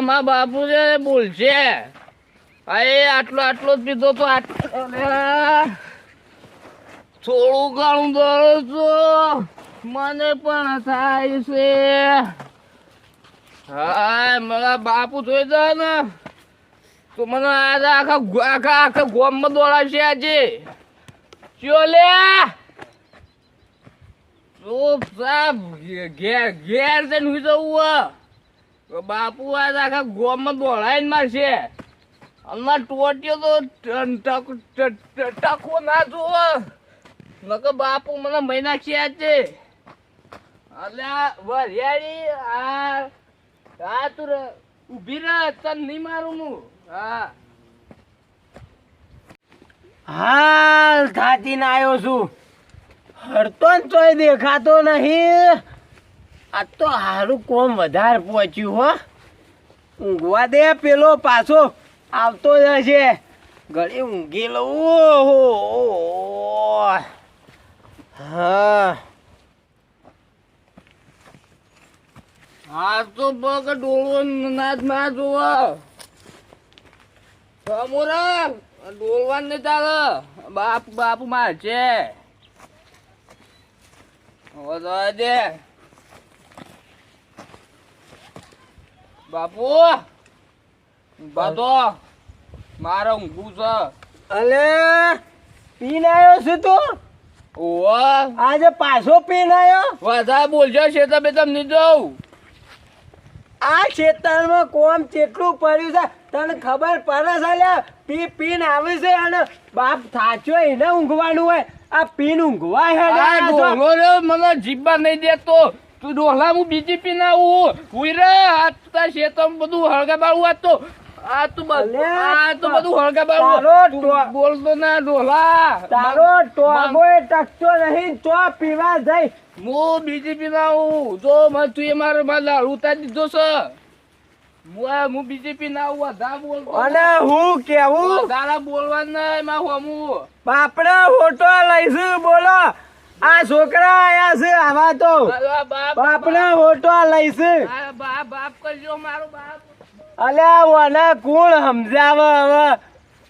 મારા બાપુ છે, બોલશે. હા આટલો આટલો જ પીધો તો થોડું ઘણું દોડો છો. મને પણ થાય છે. હા મારા બાપુ જોઈ જાય ને. તો મને આજે આખા આખા આખા ગોમમાં દોડાશે આજે. ચોલે ચૂપ સાહેબ ઘેર ઘેર જઈને જવું બાપુ આ આખા ગોમમાં દોડાઈને મારશે. હમણાં ટોટ્યો તો ટક- ના જુઓ. નકર બાપુ મને મહિના છે છે અલ્યા, વરિયાળી, આ આ તું ઊભી રહ તન નહીં મારું હું. હા. હાલ થાતી ને આવ્યો છું. હરતો તોય દેખાતો નહીં. આ તો હારું કોમ વધારે પહોંચ્યું, હો. ઊંઘવા દે પેલો પાછો. આવતો જશે. ઘડી ઊંઘી લઉં. ઓહો. હા. તો પગ ડોળો નાદમાં જોવા. સમોરા ડોલવાન ને ચાલે બાપ બાપ માર છે દે. બાપુ બધો મારો ઊંઘું છે. અલે પીને આવ્યો છે તું? ઓવા આજે પાછો પીને આવ્યો? વધારે બોલજો છે તમે તમને જોઉં. આ ખેતરમાં કોમ કેટલું પડ્યું છે? તને ખબર પડે છે લે પી પીન આવે છે અને બાપ થાચ્યો એને ઊંઘવાનું હોય. આ પીન ઊંઘવા હે મને જીભા નહીં દેતો. તું ડોલા હું બીજી પી ના આવું હુઈ રે તાર શેતમ બધું હળગા બાળું આ તો. આ તું બધું આ તો બધું હળગા બાળું બોલતો ના ડોલા તારો ટોગોય ટકતો નહીં તો પીવા જઈ. હું બીજી પી ના આવું જો મને તું એ મારે મારે લાડુ ઉતારી દીધો છે. હું આ- હું બીજી પી ના આવું વધારે બોલતો અને હું કેવું? તારા બોલવા નહીં માં હમું બાપડા ફોટો લઈશું બોલો. આ છોકરા આયા છે આવા તો. બાપ ના ફોટો લઈશું આ બાપ બાપ કરજો મારો બાપ. અલ્યા વને કોણ સમજાવે હવે?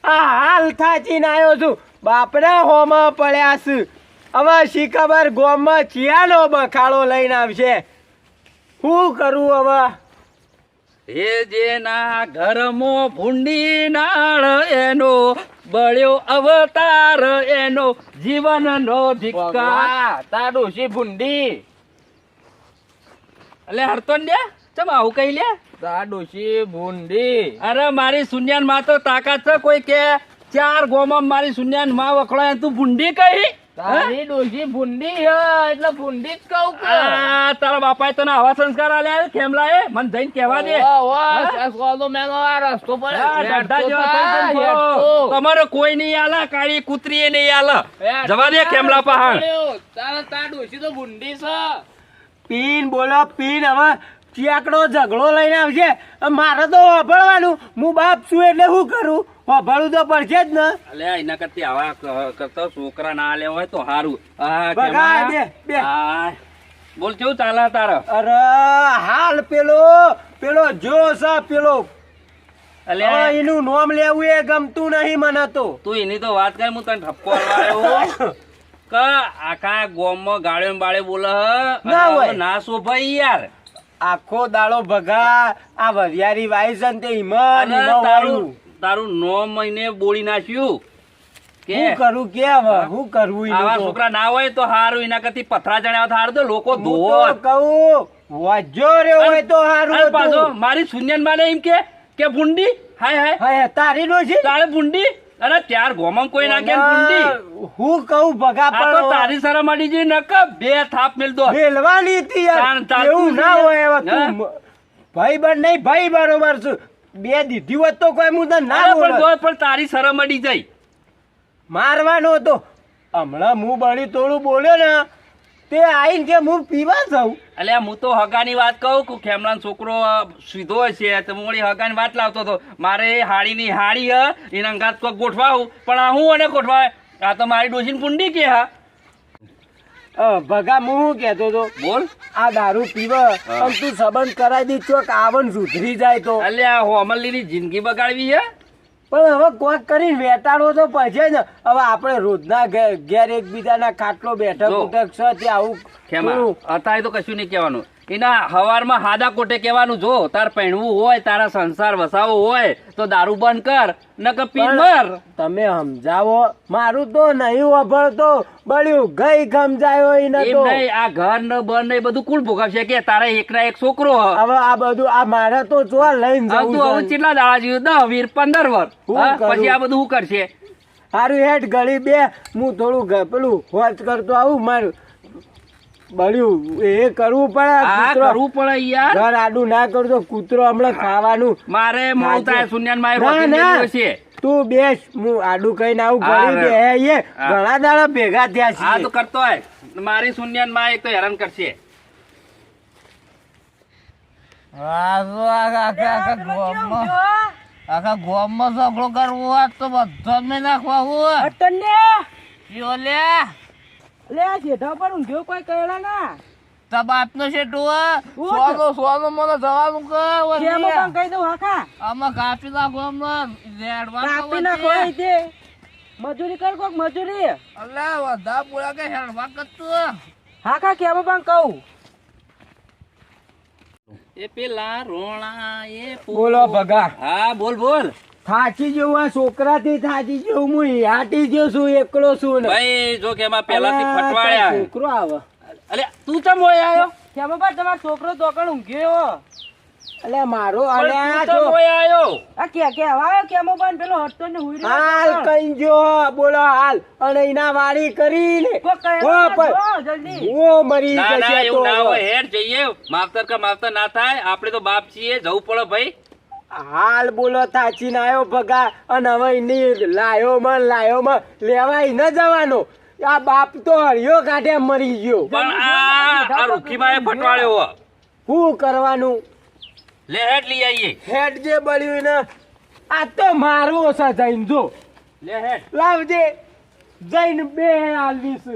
આ હાલ થાચીને આવ્યો છું. બાપડા હોમાં પડ્યા છે. હવે શી ખબર ગોમમાં ચિયાનો બખાડો લઈને આવશે. શું કરું હવે? એ જેના ઘરમાં ભૂંડી નાળ એનો બળ્યો અવતાર એનો જીવનનો ધિક્કાર. તાર ડોશી ભૂંડી? એટલે હરતો લે ચમ આવું કઈ લે? તાર ડોશી ભૂંડી? અરે મારી સુન્યાનમાં તો તાકાત છે કોઈ કે ચાર ગોમાં મારી સુન્યાનમાં વખડાય તું ભૂંડી કઈ? તારી ડોશી ભૂંડી હે એટલે ભૂંડી જ કહું કે. તારા બાપાએ તને આવા સંસ્કાર આલ્યા ખેમલા એ મને જઈને કહેવા દે. આ રસ્તો પર. તમારે કોઈ નહીં આલા કાળી કૂતરી નહીં આલા. જવા દે ખેમલા પહાણ તારા તાર ડોશી તો ભૂંડી છે. પીન બોલો પીન હવે ચિયાકડો ઝઘડો લઈને આવશે મારે તો વાપરવાનું હું બાપ છું એટલે શું કરું? વાપરવું તો પડશે જ ને. અલે એના કરતી આવા કરતા છોકરા ના લેવા હોય તો સારું બોલ કેવું ચાલે તારો? અરે હાલ પેલો પેલો જોશ પેલો. અલે. એનું નામ લેવું એ ગમતું નહીં મને તો. તું એની તો વાત કર હું તને ઠપકો કે આખા ગોમમાં માં ને બાળે બોલે. ના ના શોભાઈ યાર. આખો દાડો ભગા આ વરિયારી વાય છે તે ઈમન તારું તારું નો મહિને બોળી નાખ્યું. કે? હું કરું કે હવે? હું? કરવું એનું આવા છોકરા ના હોય તો હારું એના કરતી પથરા જણાવ હારું તો લોકો તો ધોત કહું વજો હોય તો હારું પાછો મારી શૂન્યન માને એમ કે કે ભૂંડી હાય. હાય હાય તારી નો છે? તારે ભૂંડી? અરે ત્યાર ગોમાં કોઈ ના કે ભૂંડી હું કહું ભગા આ તો તારી શરમ અડી જઈ નક બે થાપ મેલ દો. મેલવાની હતી યાર. એવું ના હોય એવા તું ભાઈ બન નહીં ભાઈ બરોબર છું. બે દીધી હોત તો કોઈ હું તને ના અરે પણ તારી શરમ અડી જાય મારવાનો હતો. હમણાં હું બળી તોડું બોલ્યો ને તે આઈને કે હું પીવા જાઉં. એટલે હું તો હગાની વાત કહું કે ખેમલાનો છોકરો સીધો છે તો હું વળી હગાની વાત લાવતો હતો. મારે હાડીની હાડી હ એના અંગાત કોઈ ગોઠવાવું. પણ આ હું અને ગોઠવાય? આ તો મારી ડોસીની કુંડી કે હા? ભગા હું શું કહેતો તો બોલ. આ દારૂ પીવે પણ તું સંબંધ કરાવી દીધો કે આવન સુધરી જાય તો. અલ્યા હોમલીની જિંદગી બગાડવી હે? પણ હવે કોક કરીને વેટાડો તો પછી ને હવે આપણે રોજના ઘેર એકબીજાના ખાટલો બેઠક બેઠક ઉઠક છે તે આવું અત્યારે તો કશું નહીં કહેવાનું. એના હવારમાં હાદા કોટે કહેવાનું જો તાર પહેણવું હોય તારા સંસાર વસાવો હોય તો દારૂ બંધ કર નકર પી મર. તમે સમજાવો મારું તો નહીં વભળતો બળ્યું ગઈ સમજાયો એને તો. નહીં આ ઘર ને બંધ ને બધું કુલ ભોગવશે? કે તારે એકના એક છોકરો હવે આ બધું આ મારે તો જો લઈને જવું તું હવે કેટલા દાડા જેવું દસ વીર પંદર વર? પછી આ બધું શું કરશે? સારું હેઠ ગળી બે હું થોડું પેલું હોચ કરતો આવું મારું બળ્યું. એ કરવું પડે કરવું પડે યાર. ઘર આડું ના કરતો કૂતરો હમણાં ખાવાનું મારે મોડું ખાજો. થાય ના, રોટી ના. મેળવ્યો છે તું બેસ. હું આડું કઈ આવું ગળી રે. બે ઘણા દાડા ભેગા થયા આ તો કરતો હોય. મારી શૂન્યાનમાં એક તો હેરાન કરશે. આ તો આખા આખા ગોમમાં ઝઘડો કરવો હોય તા સોનો સોનો મને જવાનું કે આમાં કાપી નાખો આમાં રેડવા મજૂરી કર કોક મજૂરી. અલ્યા વધા પૂરા કે હેડવા કરતું હા? કા કેમ પણ કહું. એ પેલા રોણા એ બોલો ભગા. હા બોલ બોલ. થાચી જેવું આ છોકરા થી થાચી જેવું હું હાટી ગયો છું એકલો છું ને. ભાઈ જો કે એમાં પેલા થી ફટવાડ્યા. છોકરો આવે. અલે તું ચમ મોય આવ્યો કેમ બા તમારો છોકરો દોકણ ઊંઘ્યો? અલે મારો અલે આ તો મોય આવ્યો આ કે કે આવ્યો કેમ બા પેલો હટતો ને હુઈ રહ્યો હાલ કઈ જો બોલો હાલ. અને ઇના વાડી કરીને. તો જો, જલ્દી. ઓ મરી ના ના એવું ના હોય. હેડ જઈએ. માફતર કા માફતર ના થાય. આપણે તો બાપ છીએ. જવું પડે ભાઈ. હાલ બોલો થાચી ના આવ્યો ભગા અને હવે એની લાયો માં લાયો માં લેવાય ન જવાનો. આ બાપ તો હરિયો કાઢે મરી ગયો. પણ આ રૂખીબાએ ફટવાડ્યો શું કરવાનું? લે હેડ લઈ આવીએ હેડ જે બળ્યું ને આ તો મારવો છે જઈને જો. લે હેડ. લાવજે. જઈને બે આલવીશ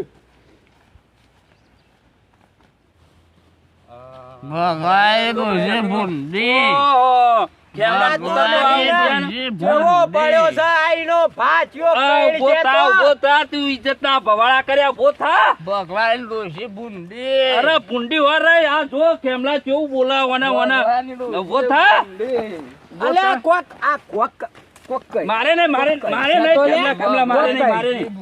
ભગાય ગોજે ભૂંડી. મારે ને મારે મારે નહીં તો લે. ખેમલા ખેમલા મારે નહીં મારે નહીં.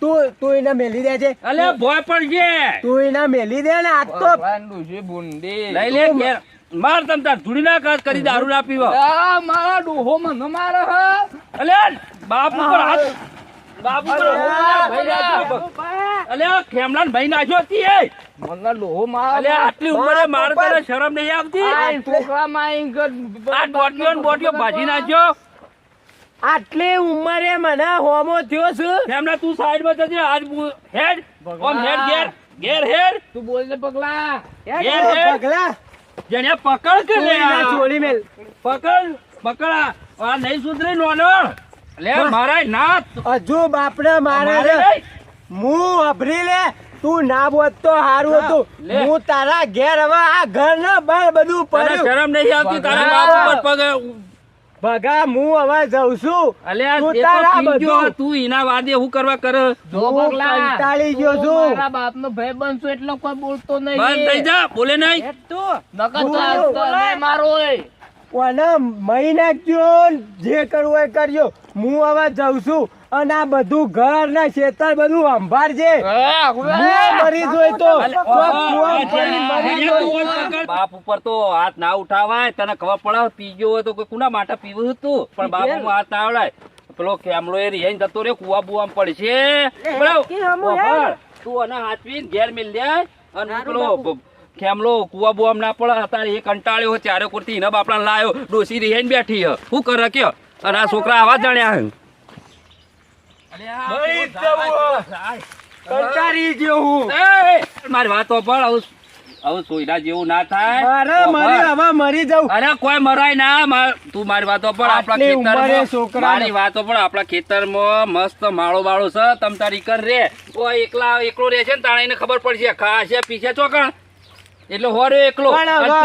તું તું એને મેલી દે છે અલે ભોય છે તું એને મેલી દે ને આ તો લઈ લે માર તમ તાર ધૂળી ના કાચ કરી દારૂ ના પીવા. આ મારા ડોહો મને મારે હ? અલે બાપ ઉપર હાથ બાપ ઉપર ભાઈ નાખ્યો. અલે ખેમલાન ભાઈ નાખ્યો હતી એ. મને ડોહો મારે અલે આટલી ઉંમરે માર તને શરમ નહીં આવતી? આ છોકરામાં આઈ ગયો. આ બોટિયો બોટિયો ભાજી નાખ્યો? આટલી ઉંમરે મને હોમો થયો છું? ખેમલા તું સાઈડમાં જજે આજ હેડ. ઓમ હેડ ગેર ગેર હેડ. તું બોલને પગલા હેડ. પગલા જેને પકડ કે તું લે આ. ચોળી મેલ પકડ પકડા આ. નહીં સુધરી નોનો લે મારા નાથ હજુ બાપડે મારે. હું અભરી લે તું ના બોત તો સારું હતું હું તારા ઘેર હવે આ ઘર ના બાર બધું પડ્યું શરમ નહીં આવતી તારા. બાપ ઉપર પગ ભગા હું હવે જઉં છું. તું તારા પી તું એના વાદે હું કરવા કર? જો હું પગલા કંટાળી ગયો છું. મારા બાપનો ભાઈ બનશો એટલે કોઈ બોલતો નહીં. બંધ થઈ જા બોલે નહીં. તું. નકર તું. મારો મહી નાખજો જે કરવું હોય એ કરજો. હું હવે જઉં છું. અને આ બધું ઘર ને ખેતર બધું અંભાર છે. મરી જોઈ તો. તું. બાપ ઉપર તો હાથ ના ઉઠાવાય તને ખબર પડે પી ગયો હોય તો કુના માટે પીવું હતું? પણ બાપ હાથ ના આવડાય. પેલો કેમલો એ રિહાઈ જતો રે કુવા બુવા પડશે. તું અને હાથવી ઘેર મિલ જાય અને પેલો ખેમલો કુવા બુવા ના પડે અત્યારે એ કંટાળ્યો હોય ત્યારે કુર્તી એના બાપડા લાયો ડોસી રિહાઈને બેઠી હું. કરે કે? અને આ છોકરા આવા જણ્યા હે મરી જવું. હું. વાતો પણ હવે સોયરા જેવું ના થાય. મારે મરી હવે મરી જાઉં. અરે કોઈ મરાય ના તું મારી વાતો પણ આપણા આટલી ઉંમરે ખેતરમાં છોકરાને- મારી વાતો પણ આપણા ખેતરમાં મસ્ત માળો બાળો છે તમ તારી કર રે. તો એકલા એકલો રે છે ને તાણે એને ખબર પડશે. ખાશે પીછે ચોકણ. એટલે હો એકલો.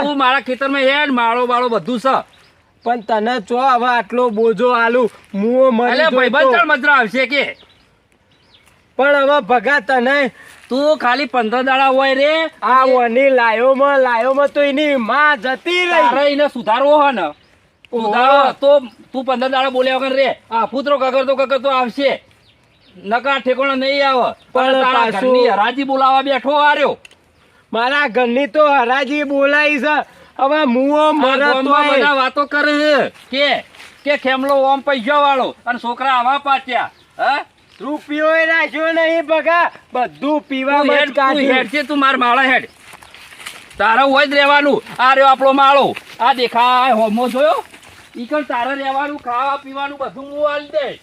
તું મારા ખેતરમાં હેડ માળો બાળો બધું છે. પણ તને ચો હવે આટલો બોજો આલુ? મુઓ મરી ભાઈબંધ મજરા આવશે કે. પણ હવે ભગા તને તું ખાલી પંદર દાડા હોય રે. આ વની લાયોમાં લાયોમાં તો એની માં જતી રહી. અરે એને સુધારવો હે ને. સુધારો તો તું પંદર દાડા બોલ્યા વગર રે. આ પુત્રો કગર તો આવશે. નકા ઠેકોણો નહીં આવે. પણ પાછું- ઘરની હરાજી બોલાવા બેઠો આર્યો મારા ઘરની તો હરાજી બોલાઈ છે. હવે મુઓ મરત બધા વાતો કરે કે? કે ખેમલો ઓમ પૈસા વાળો અને છોકરા આવા પાછ્યા હા? રૂપિયો રાખ્યો નહીં બગા બધું પીવા હેડ તું હેડ છે તું માર માળા હેડ. તારા હોય જ રહેવાનું. આ રહ્યો આપણો માળો. આ દેખાય હોમો જોયો? ઈ તારા તારે રહેવાનું ખાવા પીવાનું બધું હું આલી દે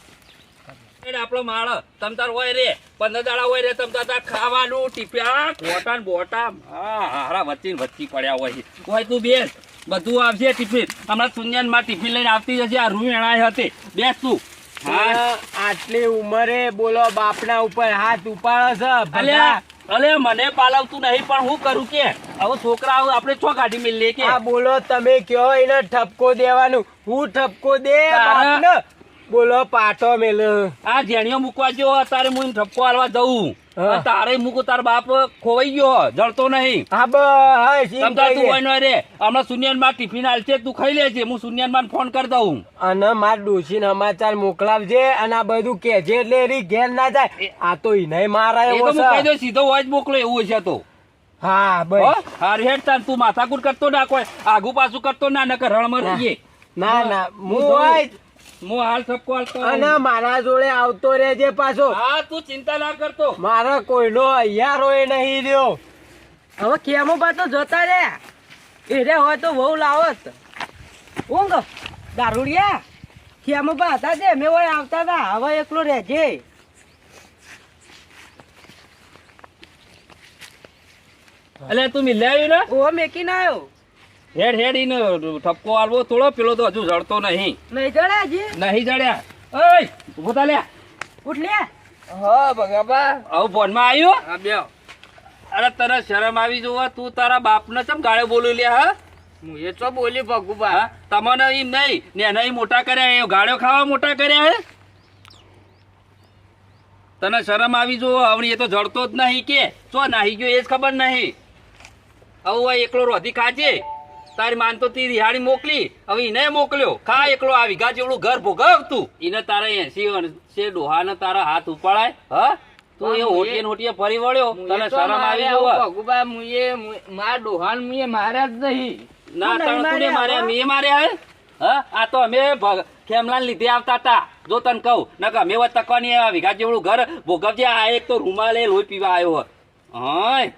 હેડ આપણો માળો. તમ હોય રે. પંદર દાડા હોય રે તમ તાર. તાર ખાવાનું ટીપ્યા બોટા બોટા હા હારા વચ્ચે વચ્ચી પડ્યા હોય હોય તું બેસ. બધું આવશે ટિફિન. હમણાં સુનિયનમાં ટિફિન લઈને આવતી જશે. આ રૂમ એણાય હતી બેસ તું. હા. આટલી ઉંમરે બોલો બાપના ઉપર હાથ ઉપાડો છે અલે મને પાલવતું નહીં પણ હું કરું કે? હવે છોકરા આપણે છો કાઢી મિલ લે કે? આ બોલો તમે કયો એને ઠપકો દેવાનું? હું ઠપકો દે બાપને? બોલો પાટો મેલ. આ જેણીઓ મૂકવા જો તારે હું ઠપકો હાલવા જઉં તારે મૂકો તાર બાપ ખોવાઈ ગયો જળતો નહીં. હા બસ સમજા તું હોય રે હમણાં સુનિયનમાં ટિફિન હાલશે તું ખાઈ લેજે હું સુનિયનમાં ફોન કરી દઉં. અને માર ડોશીને સમાચાર મોકલાવજે અને આ બધું કેજે એટલે એની ઘેર ના જાય. આ તો ઈને મારા એવો છે. સીધો હોય જ મોકલો એવું હશે તો. હા? બસ. હાર હેડ તું માથાકૂટ કરતો ના કોઈ આગુ પાછું કરતો ના નકર રણમાં ના. રહીએ. ના ના હું. હોય. હું હાલ ઠપકો હાલતો અને મારા જોડે આવતો રહેજે પાછો. હા તું ચિંતા ના કરતો. મારા કોઈનો અહીંયા રોય નહીં રહ્યો. હવે કેમો બા તો જતા રે? એ રે હોય તો બહુ લાવત. ઊંઘ. દારૂડિયા. કેમો બા હતા તે મેં હોય આવતા હતા. હવે એકલો રહેજે. એટલે તું મિલ્યા આવ્યું ને? ઓ મેકીને આવ્યો હેડ હેડ ઈને ઠપકો આલવો થોડો. પેલો તો હજુ જડતો નહીં. નહીં જડે જી નહીં જડ્યા. ઓય! ઊભો તા લે ઉઠ લે. હા ભગાબા. આવું ફોનમાં આવ્યો હા બે અરે તને શરમ આવી જોવા તું તારા બાપને ચમ ગાળે બોલી લે હા? હું એ તો બોલી ભગુબા. હા? તમને એમ નહીં ને એને મોટા કર્યા એ ગાળ્યો ખાવા મોટા કર્યા હે? તને શરમ આવી જો હવે એ તો જડતો જ નહીં કે. ચો નાહી ગયો એ જ ખબર નહીં. આવું આ એકલો રોધી ખાજે. તારી માન તો તી રિહાડી મોકલી. હવે એને મોકલ્યો. ખા એકલો આ વીઘા જેવડું ઘર ભોગવતું એને તારા એસી વર્ષે ડોહાને તારા હાથ ઉપાડાય. હ? તું એ હોટીએ હોટીએ ફરી વળ્યો. તને શરમ આવી જો જોવા. ભગુબા મુએ માર ડોહાન મુએ માર્યા જ નહીં. ના તણ તુને માર્યા, મે માર્યા હે? હ? આ તો અમે ખેમલાને લીધે આવતા હતા જો તને કહું. નકર અમે તકવાની આ વીઘા જેવડું ઘર ભોગવજે. આ એક તો રૂમાલે લોહી પીવા આવ્યો હોય.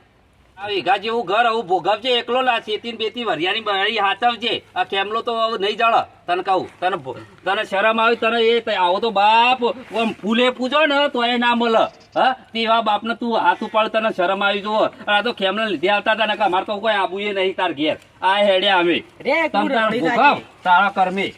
વીઘા જેવું ઘર આવું ભોગવજે એકલો લા શેતી ને બેતી વરિયાની બળી હાચવજે. આ કેમલો તો નહીં જળ તને કહું તને તને શરમ આવી તને એ આવો તો બાપ આમ ફૂલે પૂજો ને તો એ ના મળે. હા? તેવા બાપને તું હાથ ઉપાડ તને શરમ આવી જો આ તો ખેમને લીધે આવતા હતા નકર અમારે તો કોઈ આબુએ નહીં તાર ઘેર. આ હેડે આવે. તાર કર્મે.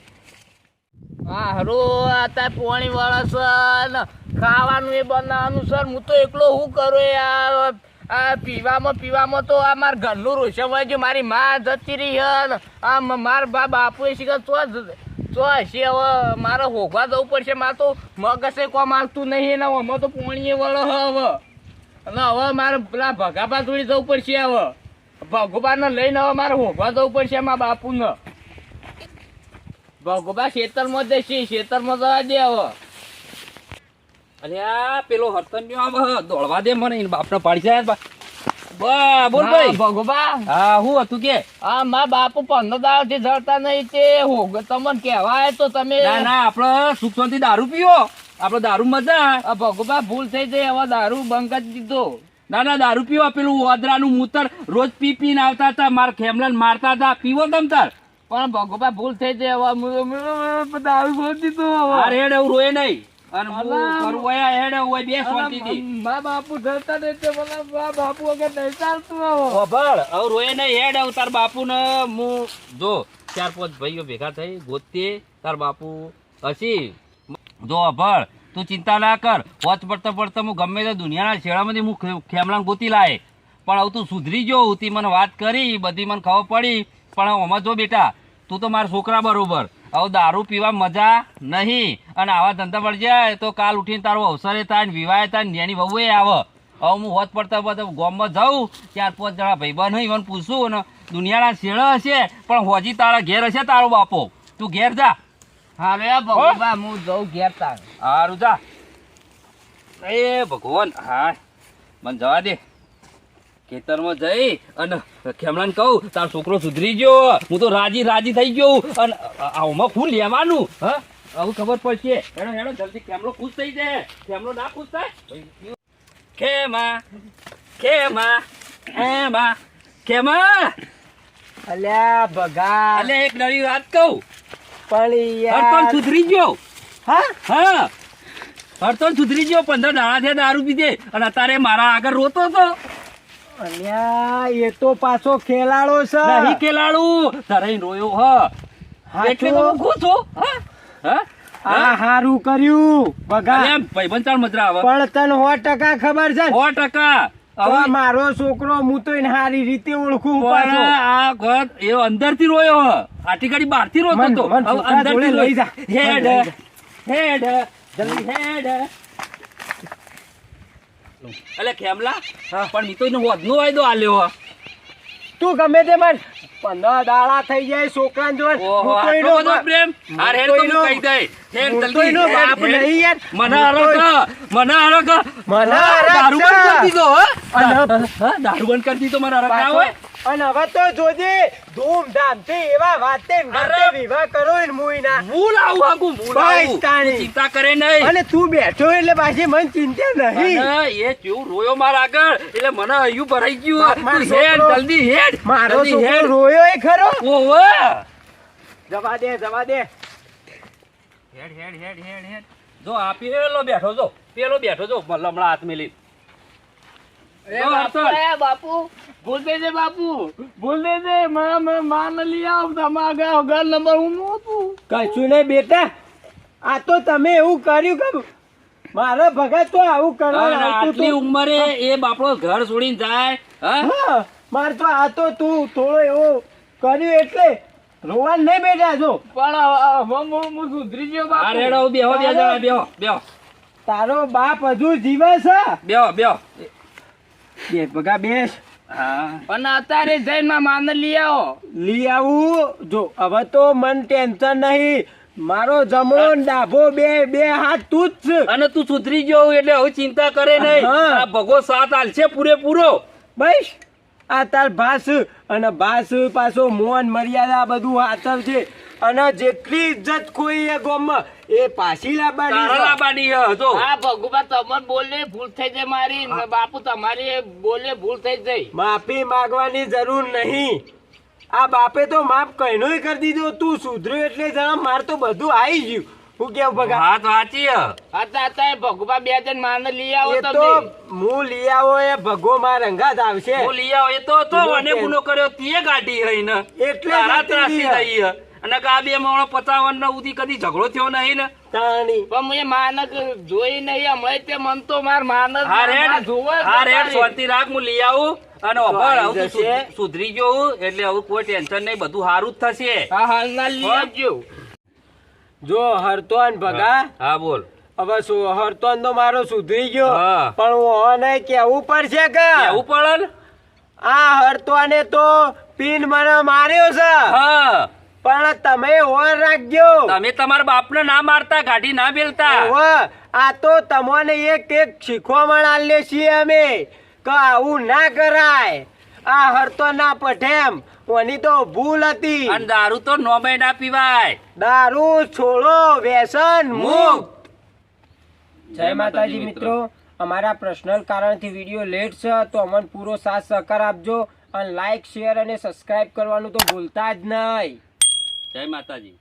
હા હરો અત્યારે પોણી વાળા સર ખાવાનું એ બનાવવાનું સર હું તો એકલો હું કરું એ આ પીવામાં પીવામાં તો આ મારા ઘરનું રોશન હોય છે, મારી માં જતી રહી ને. આ મારા બા બાપુ એ શીખે તો ચો હશે હવે મારે હોગવા જવું પડશે, મારે તો મગસે કો મારતું નહીં ને અમે તો પોણીએ વળો હવે. અને હવે મારે પેલા ભગાબા જોડી જવું પડશે હવે. ભગોબાને લઈને હવે મારે હોગવા જવું પડશે મારા બાપુને. ભગોબા ખેતરમાં જશે ખેતરમાં જવા દે હવે. અરે આ પેલો હરતન્યો દોડવા દે મને બાપને પાડી જાય બા. બા, બોલ ભાઈ. ભગોબા. હા હું હતું કે? આ મા બાપુ પંદર દાડાથી જડતા નહીં તે હોગ. તમને કહેવાય તો તમે ના ના આપડે સુખ શાંતિ દારૂ પીવો. આપડે દારૂ મજા ભગોબા ભૂલ થઈ જાય હવે દારૂ બંધ કરી દીધો. ના ના દારૂ પીવા પેલું ઓદરાનું મૂતર રોજ પી પીને આવતા હતા મારા ખેમલાને મારતા હતા. પીવો તમ તાર. પણ ભગોબા ભૂલ થઈ જાય હવે દારૂ બંધ દીધો. અરે એવું રોય નહીં. અને હેડે બે શાંતિથી. મા બાપુ ધરતા નહીં તે મને મા બાપુ વગર નહીં ચાલતું હવે. ઓભળ, હવે રોયે નહીં હેડ હવે તાર બાપુને હું જો ચાર પાંચ ભાઈઓ ભેગા થઈ ગોતે તાર બાપુ હસી જો અભળ તું ચિંતા ના કર વોચ પડતા પડતા હું ગમે તે દુનિયાના શેડામાંથી હું ખેમલાને ગોતી લાય પણ હવે તું સુધરી જો તી મને વાત કરી બધી મને ખબર પડી પણ આમાં જો બેટા તું તો મારા છોકરા બરોબર હવે દારૂ પીવા મજા નહીં. અને આવા ધંધા પડી જાય તો કાલ ઉઠીને તારો અવસરે થાય ને વિવાહ થાય ને નેની વહુએ આવે. હવે હું હોત પડતા પડતા ગોમમાં જાઉં ચાર પાંચ જણા ભાઈબંધ હોય મને પૂછું અને દુનિયાના શેડા હશે પણ હોજી તારા ઘેર હશે તારો બાપો. તું ઘેર જા. હારે ભગવાન હું જઉં ઘેર તાર. હારું જા. એ ભગવાન હા. મને જવા દે. ખેતરમાં જઈ અને ખેમણાને કહું તારો છોકરો સુધરી ગયો. હું તો રાજી રાજી થઈ ગયો અને આમાં શું લેવાનું? હા? આવું ખબર પડશે. હેડો હેડો જલ્દી કેમલો ખુશ થઈ જાય. કેમલો ના ખુશ થાય? ખેમા ખેમા ખેમા ખેમા. અલ્યા ભગા. અલે એક નવી વાત કહું. પણ યાર. સુધરી ગયો. હા? હા. હરતન સુધરી ગયો પંદર દાડા થયા દારૂ પીધે. અને અત્યારે મારા આગળ રોતો હતો અલ્યા એ તો પાછો ખેલાડો છે. નહીં ખેલાડું તારે રોયો હ. એટલે તો? હું ખુશ છું હા? આ હારું કર્યું બગા. એમ ભાઈબંધ ચાલ મજરા આવે. પણ તને સો ટકા ખબર છે સો ટકા. તો હવે મારો છોકરો હું તો એને હારી રીતે ઓળખું પણ આ ઘર એ અંદરથી રોયો હ. આટી ગાડી બહારથી રોતો હતો. અંદરથી લઈ જા. હેડ હેડ જલ્દી હેડ. અલે ખેમલા. પણ મી તો એનો વધનો વાયદો આલ્યો તું ગમે તે મન પંદર દાડા થઈ જાય છોકરા જો પ્રેમ? આ હેર તો કહી દે હેર જલ્દી. બાપ. નહીં યાર. મને હું તો હરક મને હરક મને હા, દારૂ બંધ કરી દીધો હા, દારૂ બંધ કરી દીધો મને હરક ના હોય? અને હવે તો જોજે ધૂમધામથી એવા વાતે ને અરે. વિવાહ કરો ને. હું લાવું આગું હું લાવું તાણી. ચિંતા કરે નહીં. અને તું બેઠો એટલે પાછી મને ચિંતા નહીં. એ જેવું રોયો મારા આગળ? એટલે મને અયું ભરાઈ ગયું. તું હેડ જલ્દી હેડ. મારો છોકરો હેડ. રોયો એ ખરો? ઓહો. જવા દે જવા દે. હેડ હેડ હેડ હેડ હેડ. જો આ પેલો બેઠો જો. પેલો બેઠો જો. હમણાં હાથ મેલી બાપુ ભૂલ દેજે બાપુ. ભૂલ દેજે છે માં લઈ આવ તમારા ઘર નંબર હું નહોતું કશું નહીં બેટા. આ તો તમે એવું કર્યું કે મારા ભગત તો આવું કરવા આટલી ઉંમરે એ બાપડો ઘર છોડીને જાય હા? હા મારે તો આ તો તું થોડો એવો કર્યું એટલે રોવા નહીં બેઠા જો પણ હું સુધરી ગયો આ રેડો બેહો બે જણા બેહો બેહો. તારો બાપ હજુ જીવે છે? બેહો બેહો. બે ભગા બેસ. હા. પણ અત્યારે જઈને માને લઈ આવો. લઈ આવું? જો હવે તો મન ટેન્શન નહીં. મારો જમણો ડાભો બે બે હાથ તું જ છે. અને તું સુધરી ગયો એટલે હવે ચિંતા કરે નહીં. હા. આ ભગો સાથ હાલશે પૂરેપૂરો. બસ. આ તાર ભાસ અને ભાસ પાછો મોન મર્યાદા બધું આચર છે. અને જેટલી ઇજ્જત કોઈ એ ગામમાં એ પાછી તારા લાવવાની છે. લાબાની હે, જો હા ભગવાન તમને બોલે ભૂલ થઈ જાય મારી. બાપુ તમારી બોલે ભૂલ થઈ જાય. માફી માંગવાની જરૂર નહીં. આ બાપે તો માફ કહીનો કરી દીધો. તું સુધર્યો એટલે જણા માર તો બધું આવી ગયું. હું કેવું ભગા? હે. અત્યારે ભગવાન બે જણ માને લઈ આવો તો હું લઈ આવો એ ભગો માં રંગાત આવશે. હું લઈ આવો. એ તો તો મને? ગુનો કર્યો. તીએ ગાડી હઈ ને એટલે હે. રહી હે. અને કે આ બે માણો પતાવન ના ઉધી કદી ઝઘડો થયો નહીં ને? તાણી. પણ માનક જોઈ નહીં હમણાં તે મન તો માર માનક હા જોવે જ હા રેડ તારી. શાંતિ રાખ હું લઈ આવું અને તો અભળ આવી હવે તું જશે. સુધ- સુધરી ગયો એટલે હવે કોઈ ટેન્શન નહીં બધું સારું જ થશે. હા હાલ ના લઈ આવજો. જો હરતોન ભગા. હા બોલ. હવે હરતોન તો મારો સુધરી ગયો. હા. પણ ઓને કેવું પડશે કે? કેવું પડે? આ હરતોને તો પીન મને માર્યો છે. હા. પણ તમે ઓર રાખજો. તમે તમારા બાપને ના મારતા ગાડી ના બેલતા. આ તો તમને એક એક શીખવા આલે છીએ અમે. કે આવું ના કરાય. આ હરતો ના પઠેમ ઓની તો ભૂલ હતી. અને દારૂ તો નોમે ના પીવાય. દારૂ છોડો વ્યસન મુક્ત. જય માતાજી મિત્રો. અમારા પર્સનલ કારણથી વીડિયો લેટ છે તો અમને પૂરો સાથ સહકાર આપજો. અને લાઈક શેર અને સબસ્ક્રાઇબ કરવાનું તો ભૂલતા જ નહીં. જય માતાજી.